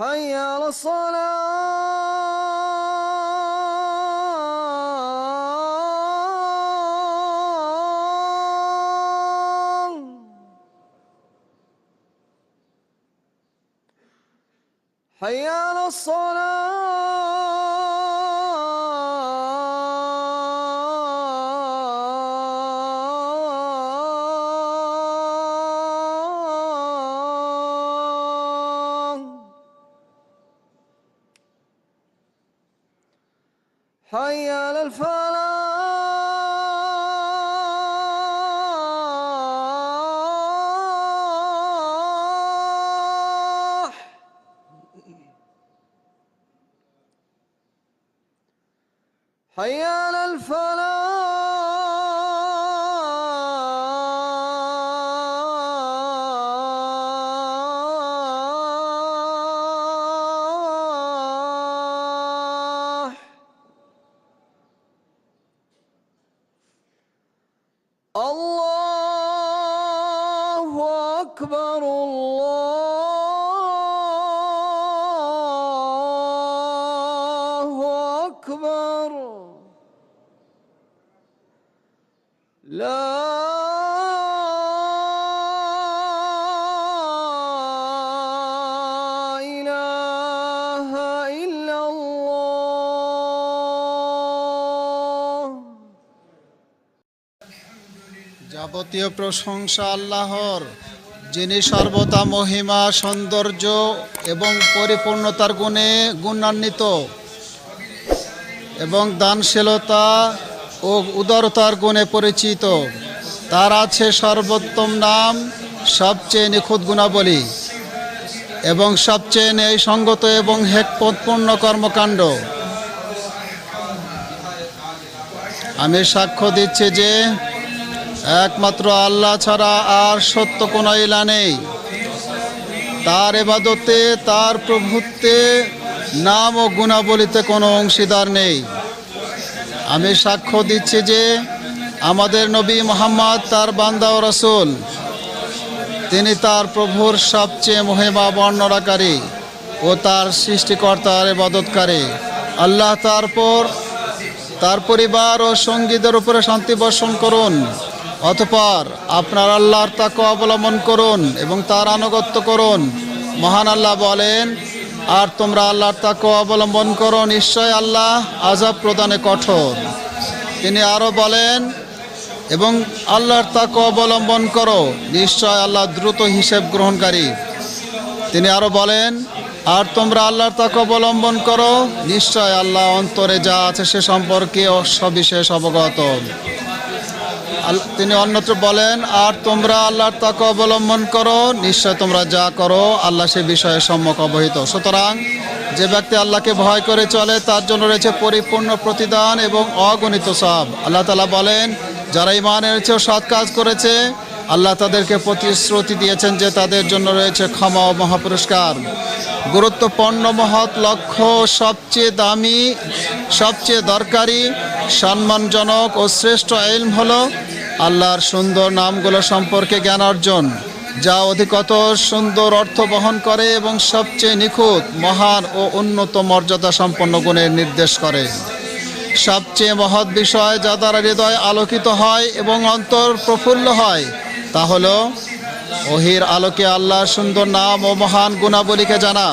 حي على الصلاة حي على الفلاح أكبر الله أكبر لا إله إلا الله যাবতীয় প্রশংসা আল্লাহর যিনি সর্বদা মহিমা, সৌন্দর্য এবং পরিপূর্ণতার গুণে গুণান্বিত এবং দানশীলতা ও উদারতার গুণে পরিচিত, তার আছে সর্বোত্তম নাম, সবচেয়ে নিখুঁত গুণাবলী এবং সবচেয়ে ন্যায়সঙ্গত এবং হেকপথপূর্ণ কর্মকাণ্ড। আমি সাক্ষ্য দিচ্ছি যে একমাত্র আল্লাহ ছাড়া আর সত্য কোনো ইলা নেই। তার এবাদতে, তার প্রভুত্বে নাম ও গুণাবলিতে কোনো অংশীদার নেই। আমি সাক্ষ্য দিচ্ছি যে আমাদের নবী মোহাম্মদ, তার বান্দা ও রসুল, তিনি তার প্রভুর সবচেয়ে মহিমা বর্ণনাকারী ও তার সৃষ্টিকর্তার এবাদতকারী। আল্লাহ তারপর তার পরিবার ও সঙ্গীদের উপরে শান্তি বর্ষণ করুন। অতপর আপনার আল্লাহর তাকে অবলম্বন করুন এবং তার আনুগত্য করুন। মহান আল্লাহ বলেন, আর তোমরা আল্লাহর তাকে অবলম্বন করো নিশ্চয় আল্লাহ আজাব প্রদানে কঠোর। তিনি আরও বলেন, এবং আল্লাহর তাকে অবলম্বন করো নিশ্চয় আল্লাহ দ্রুত হিসেব গ্রহণকারী। তিনি আরও বলেন, আর তোমরা আল্লাহর তাকে অবলম্বন করো নিশ্চয় আল্লাহ অন্তরে যা আছে সে সম্পর্কে সবিশেষ অবগত। তিনি অন্যত্র বলেন, আর তোমরা আল্লাহর তাকে অবলম্বন করো, নিশ্চয় তোমরা যা করো, আল্লাহ সে বিষয়ে সম্যক অবহিত। সুতরাং যে ব্যক্তি আল্লাহকে ভয় করে চলে, তার জন্য রয়েছে পরিপূর্ণ প্রতিদান এবং অগণিত সব আল্লাহ তালা বলেন, যারা ইমান এনেছে সৎ কাজ করেছে, আল্লাহ তাদেরকে প্রতিশ্রুতি দিয়েছেন যে তাদের জন্য রয়েছে ক্ষমা ও মহাপুরস্কার। গুরুত্বপূর্ণ মহৎ লক্ষ্য সবচেয়ে দামি, সবচেয়ে দরকারি সম্মানজনক ও শ্রেষ্ঠ আইন হলো আল্লাহর সুন্দর নামগুলো সম্পর্কে জ্ঞান অর্জন, যা অধিকতর সুন্দর অর্থ বহন করে এবং সবচেয়ে নিখুঁত, মহান ও উন্নত মর্যাদা সম্পন্ন গুণের নির্দেশ করে। সবচেয়ে মহৎ বিষয় যা দ্বারা হৃদয় আলোকিত হয় এবং অন্তর প্রফুল্ল হয়, তা হল ওহির আলোকে আল্লাহর সুন্দর নাম ও মহান গুণাবলীকে জানা।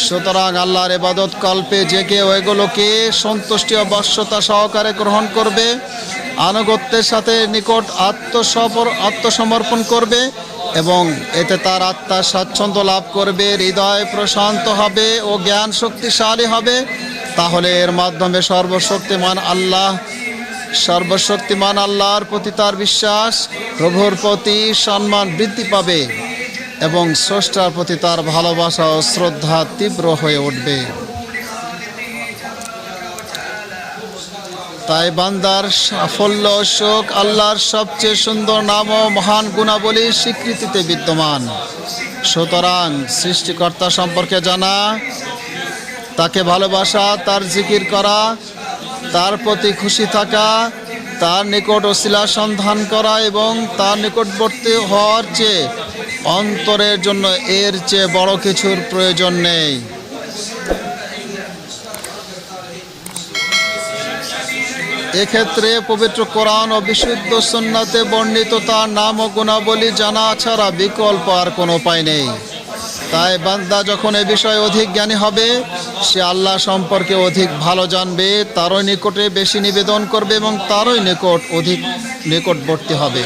সুতরাং আল্লাহর এবাদত কল্পে যে কেউ এগুলোকে সন্তুষ্টি ও সহকারে গ্রহণ করবে, আনুগত্যের সাথে নিকট আত্মসপর আত্মসমর্পণ করবে এবং এতে তার আত্মার স্বাচ্ছন্দ্য লাভ করবে, হৃদয় প্রশান্ত হবে ও জ্ঞান শক্তিশালী হবে। তাহলে এর মাধ্যমে সর্বশক্তিমান আল্লাহ, সর্বশক্তিমান আল্লাহর প্রতি তার বিশ্বাস, প্রভুর প্রতি সম্মান বৃদ্ধি পাবে। এবং স্রষ্টার প্রতি তার ভালোবাসা ও শ্রদ্ধা তীব্র হয়ে উঠবে। তাই বান্দার সাফল্য শোক আল্লাহর সবচেয়ে সুন্দর নাম ও মহান গুণাবলী স্বীকৃতিতে বিদ্যমান। সুতরাং সৃষ্টিকর্তা সম্পর্কে জানা, তাকে ভালোবাসা, তার জিকির করা, তার প্রতি খুশি থাকা, তার নিকট অশিলা সন্ধান করা এবং তার নিকটবর্তী হওয়ার চেয়ে অন্তরের জন্য এর চেয়ে বড় কিছুর প্রয়োজন নেই। এক্ষেত্রে পবিত্র কোরআন ও বিশুদ্ধ সুন্নাতে বর্ণিত তার নাম ও গুণাবলী জানা ছাড়া বিকল্প আর কোনো উপায় নেই। তাই বান্দা যখন এ বিষয়ে অধিক জ্ঞানী হবে, সে আল্লাহ সম্পর্কে অধিক ভালো জানবে, তারই নিকটে বেশি নিবেদন করবে এবং তারই নিকট অধিক নিকটবর্তী হবে।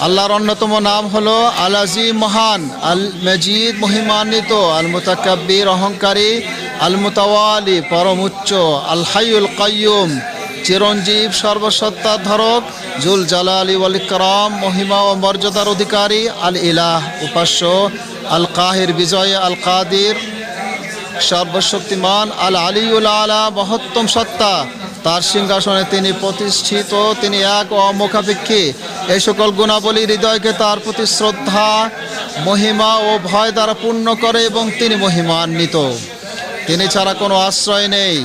আল্লাহর অন্যতম নাম হলো আল আজিম মহান আল মজিদ মহিমান্বিত আল মুতাকাব্বির অহংকারী আল মুতাওয়ালি পরম উচ্চ আল হাইউল কাইয়ুম, চিরঞ্জীব সর্বসত্তার ধরক জুল জালালি ওয়াল মহিমা ও মর্যাদার অধিকারী আল ইলাহ উপাস্য আল কাহির বিজয় আল কাদির সর্বশক্তিমান আল আলিউল আলা, মহত্তম সত্তা তার সিংহাসনে তিনি প্রতিষ্ঠিত, তিনি এক অমুখাপেক্ষী। এই সকল গুণাবলী হৃদয়কে তার প্রতি শ্রদ্ধা, মহিমা ও ভয় দ্বারা পূর্ণ করে এবং তিনি মহিমান্বিত। তিনি ছাড়া কোনো আশ্রয় নেই।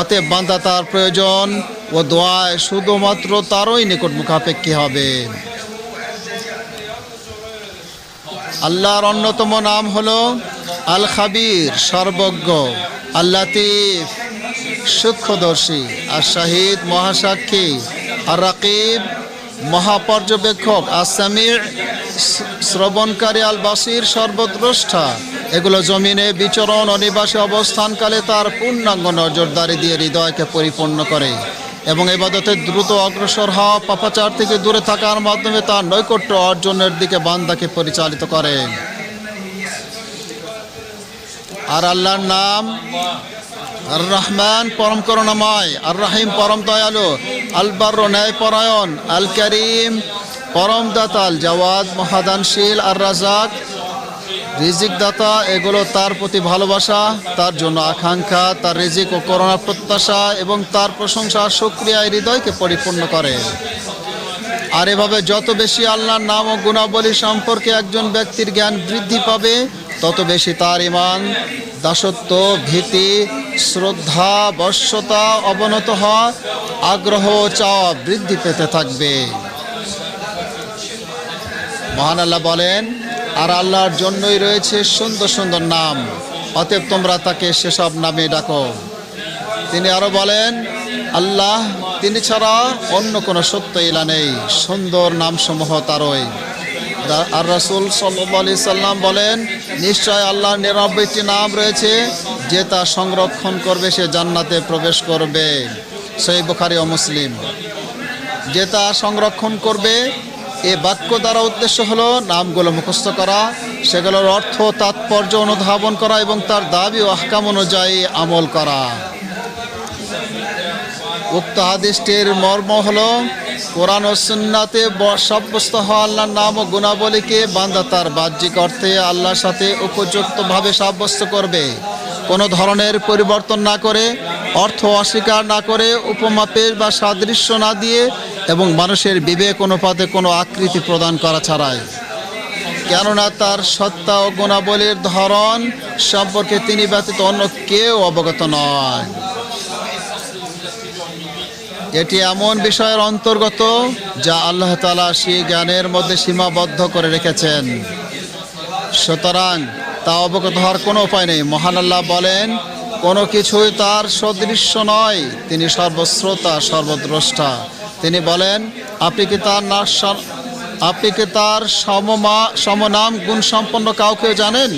অতএব বান্দা তার প্রয়োজন ও দোয়ায় শুধুমাত্র তারই নিকট মুখাপেক্ষী হবে। আল্লাহর অন্যতম নাম হলো আল খাবির সর্বজ্ঞ আল লাতিফ সূক্ষ্মদর্শী আর শাহিদ মহাসাক্ষী আর রাকিব মহাপর্যবেক্ষক আসামির শ্রবণকারী আল বাসির সর্বদ্রষ্টা। এগুলো জমিনে বিচরণ অনিবাসী অবস্থানকালে তার পূর্ণাঙ্গ নজরদারি দিয়ে হৃদয়কে পরিপূর্ণ করে এবং এবাদতে দ্রুত অগ্রসর হওয়া পাপাচার থেকে দূরে থাকার মাধ্যমে তার নৈকট্য অর্জনের দিকে বান্দাকে পরিচালিত করে। আর আল্লাহর নাম আর রহমান পরম করুণাময় আর রাহিম পরম দয়ালু আলবার ন্যায় পরায়ণ আল করিম পরম দাতাল, জওয়াদ, মহাদানশীল আর রাজাক রিজিক দাতা এগুলো তার প্রতি ভালোবাসা, তার জন্য আকাঙ্ক্ষা, তার রিজিক ও করোনা প্রত্যাশা এবং তার প্রশংসা সুক্রিয়ায় হৃদয়কে পরিপূর্ণ করে। আর এভাবে যত বেশি আল্লাহর নাম ও গুণাবলী সম্পর্কে একজন ব্যক্তির জ্ঞান বৃদ্ধি পাবে, তত বেশি তার ইমান দাসত্ব, ভীতি, শ্রদ্ধা বশ্যতা অবনত হওয়া আগ্রহ চাওয়া বৃদ্ধি পেতে থাকবে। মহান আল্লাহ বলেন, আর আল্লাহর জন্যই রয়েছে সুন্দর সুন্দর নাম, অতএব তোমরা তাকে সেসব নামে ডাকো। তিনি আরও বলেন, আল্লাহ তিনি ছাড়া অন্য কোনো সত্য ইলা নেই, সুন্দর নামসমূহ তারই। আর রাসুল সাল্লি সাল্লাম বলেন নিশ্চয় আল্লাহর নিরানব্বইটি নাম রয়েছে, যে তা সংরক্ষণ করবে, সে জান্নাতে প্রবেশ করবে। সেই বুখারি ও মুসলিম। যে তা সংরক্ষণ করবে, এ বাক্য দ্বারা উদ্দেশ্য হলো নামগুলো মুখস্থ করা, সেগুলোর অর্থ তাৎপর্য অনুধাবন করা এবং তার দাবি ও আহকাম অনুযায়ী আমল করা। উক্ত হাদিসটির মর্ম হলো কোরআন ও সুন্নাতে সাব্যস্ত হওয়া আল্লাহর নাম ও গুণাবলীকে বান্দা তার বাহ্যিক অর্থে আল্লাহর সাথে উপযুক্তভাবে সাব্যস্ত করবে। কোনো ধরনের পরিবর্তন না করে, অর্থ অস্বীকার না করে, উপমা, পেশ বা সাদৃশ্য না দিয়ে এবং মানুষের বিবেক অনুপাতে কোনো আকৃতি প্রদান করা ছাড়াই। কেননা তার সত্তা ও গুণাবলীর ধরন সম্পর্কে তিনি ব্যতীত অন্য কেউ অবগত নয়। এটি এমন বিষয়ের অন্তর্গত যা আল্লাহ তালা সেই জ্ঞানের মধ্যে সীমাবদ্ধ করে রেখেছেন। সুতরাং তা অবগত হওয়ার কোনো উপায় নেই। মহান আল্লাহ বলেন, কোনো কিছুই তার সদৃশ্য নয়, তিনি সর্বশ্রোতা সর্বদ্রষ্টা। তিনি বলেন, আপনি কি তার না আপনি কি তার সমমা, সমনাম গুণ সম্পন্ন কাউকে জানেন?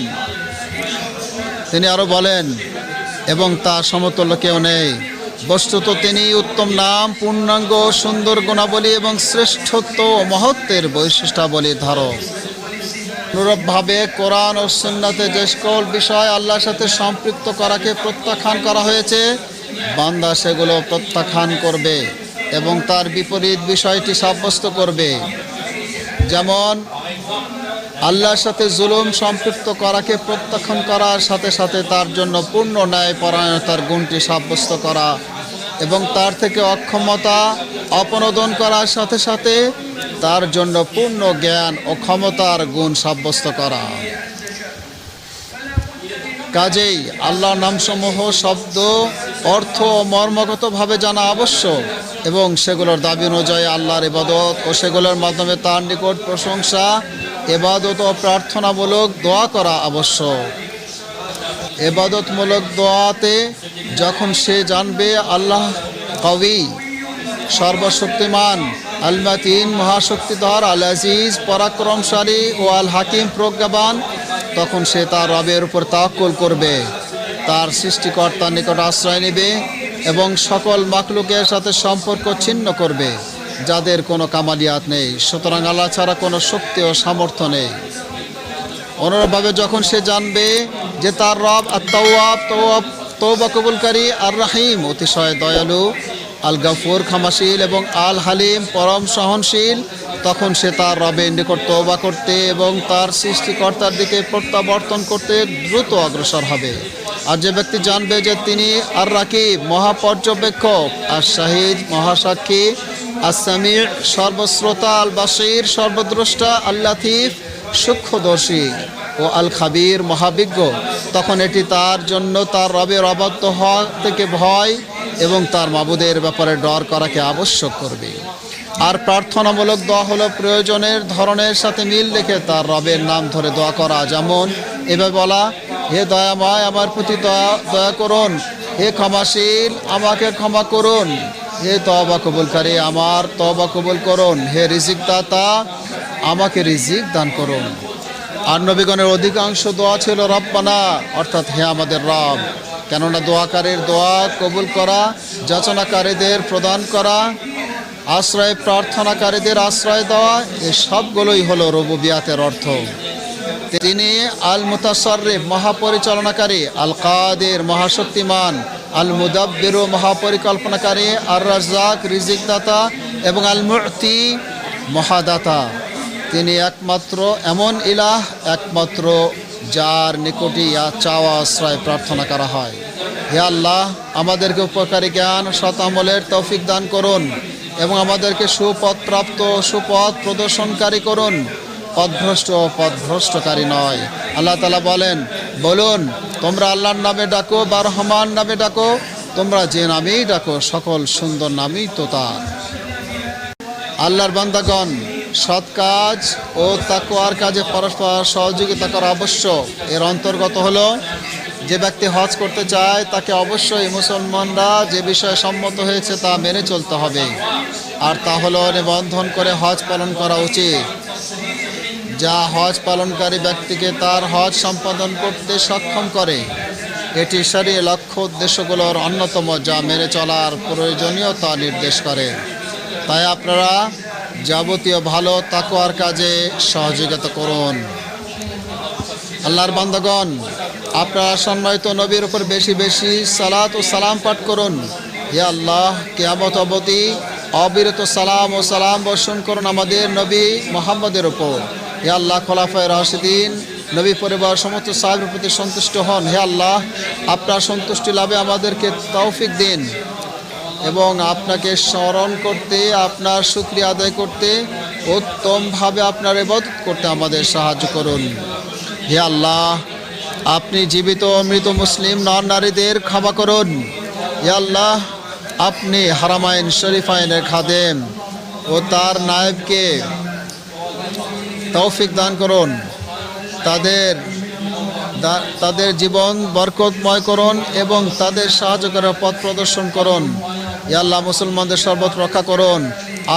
তিনি আরও বলেন, এবং তার সমতুল্য কেউ নেই। বস্তুত তিনি উত্তম নাম, পূর্ণাঙ্গ, সুন্দর গুণাবলী এবং শ্রেষ্ঠত্ব ও মহত্বের বৈশিষ্ট্যাবলী ধারক অনুরূপভাবে কোরআন ও সুন্নাতে যে সকল বিষয় আল্লাহর সাথে সম্পৃক্ত করাকে প্রত্যাখ্যান করা হয়েছে, বান্দা সেগুলো প্রত্যাখ্যান করবে এবং তার বিপরীত বিষয়টি সাব্যস্ত করবে। যেমন আল্লাহর সাথে জুলুম সম্পৃক্ত করাকে প্রত্যাখ্যান করার সাথে সাথে তার জন্য পূর্ণ ন্যায় পরায়ণতার গুণটি সাব্যস্ত করা এবং তার থেকে অক্ষমতা অপনোদন করার সাথে সাথে তার জন্য পূর্ণ জ্ঞান ও ক্ষমতার গুণ সাব্যস্ত করা। কাজেই আল্লাহর নামসমূহ শব্দ, অর্থ ও মর্মগতভাবে জানা আবশ্যক এবং সেগুলোর দাবি অনুযায়ী আল্লাহর ইবাদত ও সেগুলোর মাধ্যমে তার নিকট প্রশংসা এবাদত ও প্রার্থনামূলক দোয়া করা আবশ্যক। এবাদতমূলক দোয়াতে যখন সে জানবে আল্লাহ কবি, সর্বশক্তিমান আল মাতিন মহাশক্তিধর আল আজিজ পরাক্রমশালী ও আল হাকিম প্রজ্ঞাবান, তখন সে তার রবের উপর তাক্কুল করবে। তার সৃষ্টিকর্তার নিকট আশ্রয় নেবে এবং সকল মাকলুকের সাথে সম্পর্ক ছিন্ন করবে। যাদের কোনো কামালিয়াত নেই, সুতরাং আল্লাহ ছাড়া কোনো শক্তি ও সামর্থ্য নেই। অনুরূপভাবে যখন সে জানবে যে তার রব আত্মাওয়াব তৌবা কবুলকারী আর রাহিম অতিশয় দয়ালু আল গাফুর ক্ষমাশীল এবং আল হালিম পরম সহনশীল, তখন সে তার রবের নিকট তৌবা করতে এবং তার সৃষ্টিকর্তার দিকে প্রত্যাবর্তন করতে দ্রুত অগ্রসর হবে। আর যে ব্যক্তি জানবে যে তিনি আর রাকিব মহাপর্যবেক্ষক আর শাহিদ মহাসাক্ষী আসামির সর্বশ্রোতা বাসির সর্বদ্রষ্টা আল্লাথিফ সূক্ষ্মদর্শী ও আল খাবির মহাবিজ্ঞ। তখন এটি তার জন্য তার রবের অবাধ্য হওয়া থেকে ভয় এবং তার মাবুদের ব্যাপারে ডর করাকে আবশ্যক করবে। আর প্রার্থনামূলক দোয়া হলো প্রয়োজনের ধরনের সাথে মিল রেখে তার রবের নাম ধরে দোয়া করা। যেমন, এভাবে বলা, হে দয়াময়, আমার প্রতি দয়া দয়া করুন। হে ক্ষমাশীল, আমাকে ক্ষমা করুন। হে তবা কবুলকারী আমার তবা কবুল করুন। হে রিজিক দাতা আমাকে রিজিক দান করুন। আর নবীগণের অধিকাংশ দোয়া ছিল রব্বানা, অর্থাৎ হে আমাদের রব। কেননা দোয়াকারীর দোয়া কবুল করা, যাচনাকারীদের প্রদান করা, আশ্রয় প্রার্থনাকারীদের আশ্রয় দেওয়া, এ সবগুলোই হলো রবুবিয়াতের অর্থ। তিনি আল মুতাসরিফ মহাপরিচালনাকারী আল কাদের মহাশক্তিমান আল মুদাব্বিরু মহাপরিকল্পনাকারী আর রাজাক রিজিক দাতা এবং আল মুতি মহাদাতা। তিনি একমাত্র এমন ইলাহ, একমাত্র যার নিকটই চাওয়া, আশ্রয় প্রার্থনা করা হয়। হে আল্লাহ, আমাদেরকে উপকারী জ্ঞান শতামলের তৌফিক দান করুন এবং আমাদেরকে সুপথ প্রাপ্ত, সুপথ প্রদর্শনকারী করুন। পথভ্রষ্ট ও পথভ্রষ্টকারী নয়। আল্লাহ তালা বলেন, বলুন তোমরা আল্লাহর নামে ডাকো, বা রহমান নামে ডাকো। তোমরা যে নামেই ডাকো, সকল সুন্দর নামই তো তার। আল্লাহর বান্দাগণ, সৎ কাজ ও তাকোয়ার কাজে পরস্পর সহযোগিতা করা আবশ্যক এর অন্তর্গত হলো, যে ব্যক্তি হজ করতে চায়, তাকে অবশ্যই মুসলমানরা যে বিষয়ে সম্মত হয়েছে তা মেনে চলতে হবে। আর তা হলো নিবন্ধন করে হজ পালন করা উচিত। যা হজ পালনকারী ব্যক্তিকে তার হজ সম্পাদন করতে সক্ষম করে। এটি সারিয়ে লক্ষ্য উদ্দেশ্যগুলোর অন্যতম যা মেনে চলার প্রয়োজনীয়তা নির্দেশ করে। তাই আপনারা যাবতীয় ভালো তাকোয়ার কাজে সহযোগিতা করুন। আল্লাহর বান্দাগণ, আপনারা সম্মানিত নবীর উপর বেশি বেশি সালাত ও সালাম পাঠ করুন। হে আল্লাহ, কেয়ামত অবধি অবিরত সালাম ও সালাম বর্ষণ করুন আমাদের নবী মোহাম্মদের উপর। হে আল্লাহ, খোলাফায় রাশিদিন, নবী পরিবার সমস্ত সাহেবের প্রতি সন্তুষ্ট হন। হে আল্লাহ, আপনার সন্তুষ্টি লাভে আমাদেরকে তৌফিক দিন এবং আপনাকে স্মরণ করতে, আপনার শুক্রিয়া আদায় করতে, উত্তমভাবে আপনার ইবাদত করতে আমাদের সাহায্য করুন। হে আল্লাহ, আপনি জীবিত মৃত মুসলিম, নর নারীদের ক্ষমা করুন। হে আল্লাহ, আপনি হারামাইন, শরীফাইনের খাদেম ও তার নায়েবকে তৌফিক দান করুন। তাদের তাদের জীবন বরকতময় করুন এবং তাদের সাহায্য করার পথ প্রদর্শন করুন। ইয়া আল্লাহ, মুসলমানদের সর্বত রক্ষা করুন।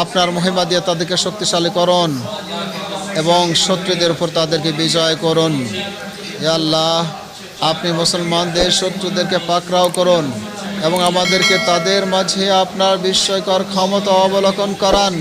আপনার মহিমা দিয়ে তাদেরকে শক্তিশালী করুন এবং শত্রুদের উপর তাদেরকে বিজয় করুন। ইয়া আল্লাহ, আপনি মুসলমানদের শত্রুদেরকে পাকড়াও করুন এবং আমাদেরকে তাদের মাঝে আপনার বিস্ময়কর ক্ষমতা অবলোকন করান।